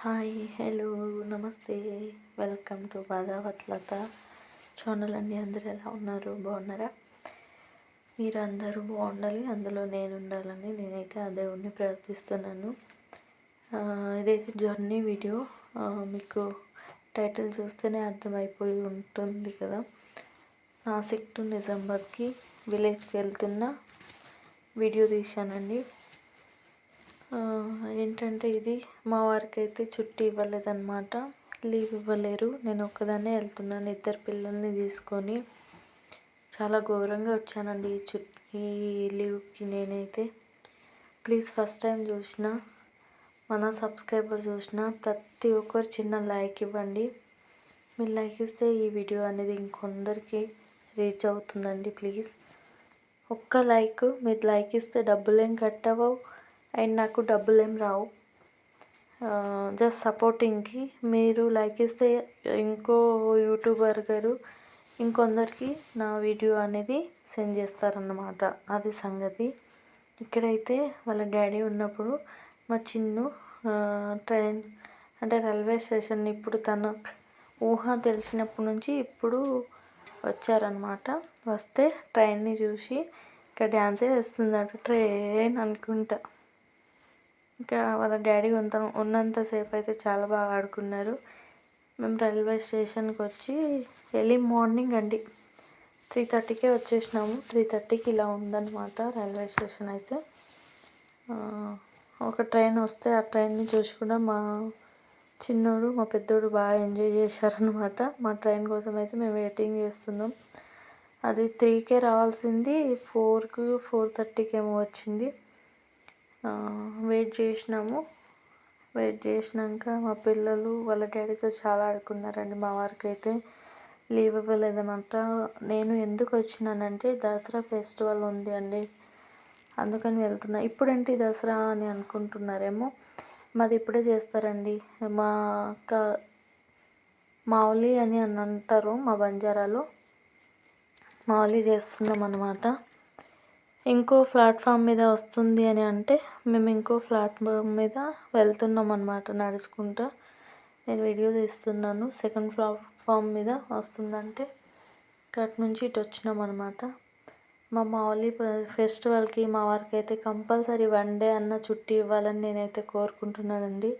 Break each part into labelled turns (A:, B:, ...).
A: Hi hello నమస్తే. Welcome to బాధావత్లత channel అండి. అందరూ ఎలా ఉన్నారు? బాగున్నారా? మీరు అందరూ బాగుండాలి. అందులో నేను ఉండాలని నేనైతే ఆ దేవుడిని ప్రార్థిస్తున్నాను. ఇదైతే జర్నీ వీడియో. మీకు టైటిల్ చూస్తేనే అర్థమైపోయి ఉంటుంది కదా. నాసిక్ టు నిజామాబాద్కి విలేజ్కి వెళ్తున్న వీడియో తీశానండి. ఏంటంటే ఇది మా వారికి అయితే చుట్టి ఇవ్వలేదన్నమాట. లీవ్ ఇవ్వలేరు. నేను ఒక్కదాన్నే వెళ్తున్నాను. ఇద్దరు పిల్లల్ని తీసుకొని చాలా ఘోరంగా వచ్చానండి ఈ చుట్ ఈ లీవ్కి నేనైతే. ప్లీజ్ ఫస్ట్ టైం చూసిన మన సబ్స్క్రైబర్ చూసిన ప్రతి ఒక్కరు చిన్న లైక్ ఇవ్వండి. మీరు లైక్ ఇస్తే ఈ వీడియో అనేది ఇంకొందరికి రీచ్ అవుతుందండి ప్లీజ్. ఒక్క లైక్ మీరు లైక్ ఇస్తే డబ్బులు ఏం కట్ అవ్వవు. అండ్ నాకు డబ్బులు ఏం రావు. జస్ట్ సపోర్టింగ్కి. మీరు లైక్ ఇస్తే ఇంకో యూట్యూబర్ గారు ఇంకొందరికి నా వీడియో అనేది సెండ్ చేస్తారన్నమాట. అది సంగతి. ఇక్కడైతే వాళ్ళ డాడీ ఉన్నప్పుడు మా చిన్ను ట్రైన్ అంటే రైల్వే స్టేషన్ ఇప్పుడు తన ఊహ తెలిసినప్పటి నుంచి ఇప్పుడు వచ్చారనమాట వస్తే ట్రైన్ని చూసి ఇక్కడ డ్యాన్సే వేస్తుందట ట్రైన్ అనుకుంటా. ఇంకా వాళ్ళ డాడీ ఉంత ఉన్నంతసేపు అయితే చాలా బాగా ఆడుకున్నారు. మేము రైల్వే స్టేషన్కి వచ్చి ఎర్లీ మార్నింగ్ అండి. త్రీ థర్టీకే వచ్చేసినాము. త్రీ థర్టీకి ఇలా ఉందన్నమాట రైల్వే స్టేషన్ అయితే. ఒక ట్రైన్ వస్తే ఆ ట్రైన్ని చూసి కూడా మా చిన్నోడు మా పెద్దోడు బాగా ఎంజాయ్ చేశారనమాట మా ట్రైన్ కోసం అయితే మేము వెయిటింగ్ చేస్తున్నాం. అది త్రీకే రావాల్సింది. ఫోర్కు ఫోర్ థర్టీకి ఏమో వచ్చింది. వెయిట్ చేసినాము. వెయిట్ చేసినాక మా పిల్లలు వాళ్ళ డాడీతో చాలా ఆడుకున్నారండి. మా వారికి అయితే లీవ్ ఇవ్వలేదనమాట నేను ఎందుకు వచ్చినానంటే దసరా ఫెస్టివల్ ఉంది అండి. అందుకని వెళ్తున్నా. ఇప్పుడేంటి దసరా అని అనుకుంటున్నారేమో. మాది ఇప్పుడే చేస్తారండి. మా అక్క మావులి అని అని అంటారు మా బంజారాలో. మావులి చేస్తున్నాం అన్నమాట ఇంకో ప్లాట్ఫామ్ మీద వస్తుంది అని అంటే మేము ఇంకో ప్లాట్ఫామ్ మీద వెళ్తున్నాం అనమాట నడుచుకుంటా. నేను వీడియో తీస్తున్నాను. సెకండ్ ప్లాట్ఫామ్ మీద వస్తుందంటే అటు నుంచి ఇటు వచ్చినాం అనమాట మా మావలి ఫెస్టివల్కి మా వారికి అయితే కంపల్సరీ వన్ డే అన్న చుట్టి ఇవ్వాలని నేనైతే కోరుకుంటున్నానండి.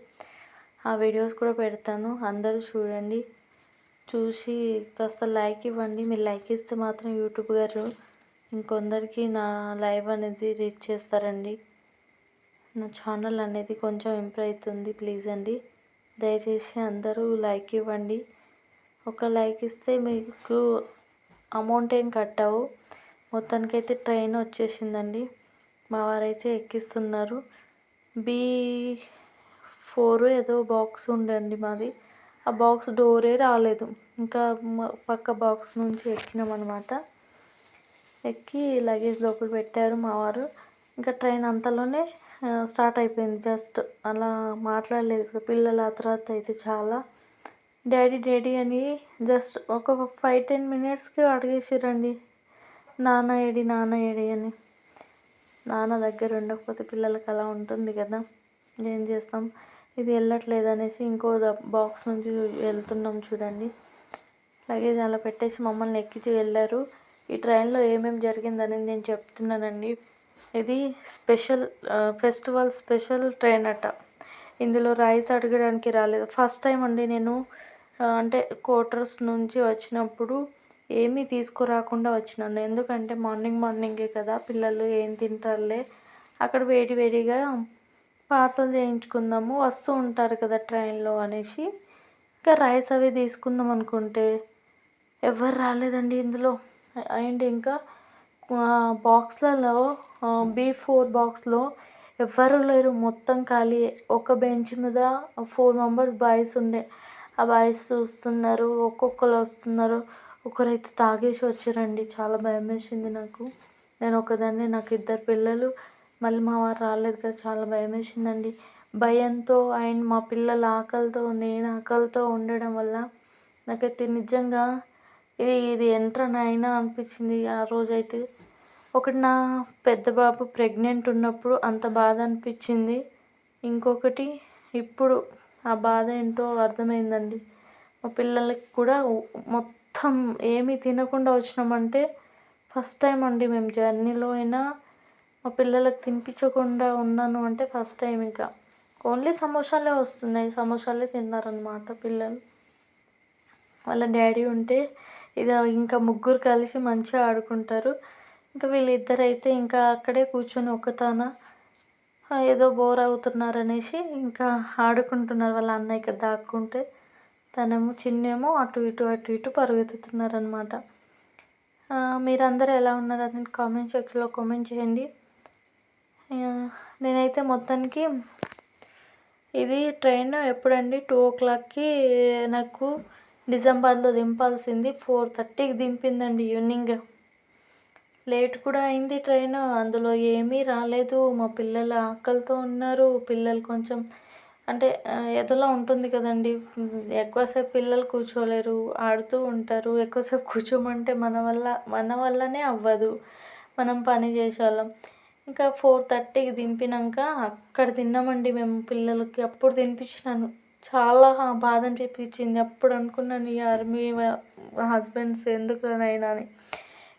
A: ఆ వీడియోస్ కూడా పెడతాను. అందరూ చూడండి. చూసి కాస్త లైక్ ఇవ్వండి. మీరు లైక్ ఇస్తే మాత్రం యూట్యూబ్ గారు ఇంకొందరికి నా లైవ్ అనేది రీచ్ చేస్తారండి. నా ఛానల్ అనేది కొంచెం ఇంప్రూవ్ అవుతుంది. ప్లీజ్ అండి. దయచేసి అందరూ లైక్ ఇవ్వండి. ఒక లైక్ ఇస్తే మీకు అమౌంట్ ఏం కట్టవు మొత్తానికైతే ట్రైన్ వచ్చేసిందండి. మా వారైతే ఎక్కిస్తున్నారు. బీ ఫోర్ ఏదో బాక్స్ ఉండండి మాది. ఆ బాక్స్ డోరే రాలేదు. ఇంకా పక్క బాక్స్ నుంచి ఎక్కినాం అనమాట ఎక్కి లగేజ్ లోపల పెట్టారు మా వారు. ఇంకా ట్రైన్ అంతలోనే స్టార్ట్ అయిపోయింది. జస్ట్ అలా మాట్లాడలేదు కూడా. పిల్లలు ఆ తర్వాత అయితే చాలా. డాడీ డాడీ అని జస్ట్ ఒక ఫైవ్ టెన్ మినిట్స్కి అడిగేసిరండి. నాన్న ఏడి నాన్న ఏడి అని. నాన్న దగ్గర ఉండకపోతే పిల్లలకి అలా ఉంటుంది కదా. ఏం చేస్తాం? ఇది వెళ్ళట్లేదు అనేసి ఇంకో బాక్స్ నుంచి వెళ్తున్నాం చూడండి. లగేజ్ అలా పెట్టేసి మమ్మల్ని ఎక్కించి వెళ్ళారు. ఈ ట్రైన్లో ఏమేమి జరిగిందని నేను చెప్తున్నానండి. ఇది స్పెషల్ ఫెస్టివల్ స్పెషల్ ట్రైన్ అట. ఇందులో రైస్ అడగడానికి రాలేదు. ఫస్ట్ టైం అండి నేను అంటే క్వార్టర్స్ నుంచి వచ్చినప్పుడు ఏమీ తీసుకురాకుండా వచ్చినాను. ఎందుకంటే మార్నింగ్ మార్నింగే కదా పిల్లలు ఏం తింటారులే. అక్కడ వేడి వేడిగా పార్సల్ చేయించుకుందాము వస్తూ ఉంటారు కదా ట్రైన్లో అనేసి. ఇంకా రైస్ అవి తీసుకుందాం అనుకుంటే ఎవరు రాలేదండి ఇందులో. అండ్ ఇంకా బాక్స్లలో బీ ఫోర్ బాక్స్లో ఎవ్వరు లేరు. మొత్తం ఖాళీ. ఒక బెంచ్ మీద ఫోర్ మెంబర్స్ బాయ్స్ ఉండే. ఆ బాయ్స్ చూస్తున్నారు. ఒక్కొక్కరు వస్తున్నారు. ఒకరైతే తాగేసి వచ్చారండి. చాలా భయం వేసింది నాకు. నేను ఒకదాన్ని నాకు ఇద్దరు పిల్లలు. మళ్ళీ మా వారు రాలేదు కదా చాలా భయం వేసిందండి. భయంతో అండ్ మా పిల్లల ఆకలితో నేను ఆకలితో ఉండడం వల్ల నాకైతే నిజంగా ఇది ఇది అయినా అనిపించింది ఆ రోజైతే. ఒకటి నా పెద్ద బాబు ప్రెగ్నెంట్ ఉన్నప్పుడు అంత బాధ అనిపించింది. ఇంకొకటి ఇప్పుడు ఆ బాధ ఏంటో అర్థమైందండి. మా పిల్లలకి కూడా మొత్తం ఏమీ తినకుండా వచ్చినామంటే ఫస్ట్ టైం అండి మేము జర్నీలో అయినా మా పిల్లలకు తినిపించకుండా ఉన్నాను అంటే ఫస్ట్ టైం ఇంకా. ఓన్లీ సమోసాలే వస్తున్నాయి. సమోసాలే తిన్నారనమాట పిల్లలు. వాళ్ళ డాడీ ఉంటే ఇక ఇంకా ముగ్గురు కలిసి మంచిగా ఆడుకుంటారు. ఇంకా వీళ్ళిద్దరు అయితే ఇంకా అక్కడే కూర్చొని ఒకతాన ఏదో బోర్ అవుతున్నారనేసి ఇంకా ఆడుకుంటున్నారు. వాళ్ళ అన్న ఇక్కడ దాక్కుంటే తనేమో చిన్నేమో అటు ఇటు అటు ఇటు పరుగెత్తుతున్నారనమాట మీరందరూ ఎలా ఉన్నారు? అది కామెంట్ సెక్షన్లో కామెంట్ చేయండి. నేనైతే మొత్తానికి ఇది ట్రైన్ ఎప్పుడండి? టూ ఓ క్లాక్కి నాకు నిజామాబాద్లో దింపాల్సింది. ఫోర్ థర్టీకి దింపిందండి ఈవినింగ్. లేట్ కూడా అయింది ట్రైన్. అందులో ఏమీ రాలేదు. మా పిల్లలు ఆకలితో ఉన్నారు. పిల్లలు కొంచెం అంటే ఎదలో ఉంటుంది కదండి. ఎక్కువసేపు పిల్లలు కూర్చోలేరు. ఆడుతూ ఉంటారు. ఎక్కువసేపు కూర్చోమంటే మన వల్ల మన వల్లనే అవ్వదు. మనం పని చేసేవాళ్ళం. ఇంకా ఫోర్ థర్టీకి దింపినాక అక్కడ తిన్నామండి మేము పిల్లలకి. అప్పుడు తినిపించినాను. చాలా బాధ అనిపించింది. అప్పుడు అనుకున్నాను ఈ ఆర్మీ హస్బెండ్స్ ఎందుకు అయినా అని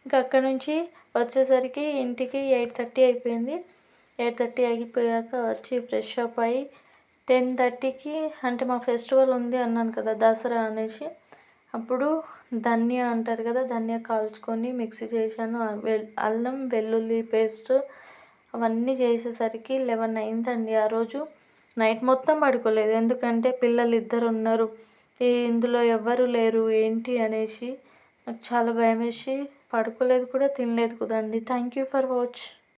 A: ఇంకా అక్కడ నుంచి వచ్చేసరికి ఇంటికి ఎయిట్ థర్టీ అయిపోయింది. ఎయిట్ థర్టీ అయిపోయాక వచ్చి ఫ్రెష్ అప్ అయ్యి టెన్ థర్టీకి అంటే మా ఫెస్టివల్ ఉంది అన్నాను కదా దసరా అనేసి. అప్పుడు ధనియా అంటారు కదా ధనియా కాల్చుకొని మిక్సీ చేశాను. అల్లం వెల్లుల్లి పేస్ట్ అవన్నీ చేసేసరికి లెవెన్ అయిందండి ఆ రోజు. నైట్ మొత్తం పడుకోలేదు. ఎందుకంటే పిల్లలు ఇద్దరు ఉన్నారు ఇందులో ఎవ్వరు లేరు. ఏంటి అనేసి నాకు చాలా భయం వేసి పడుకోలేదు కూడా తినలేదు కుదండి థ్యాంక్ యూ ఫర్ వాచ్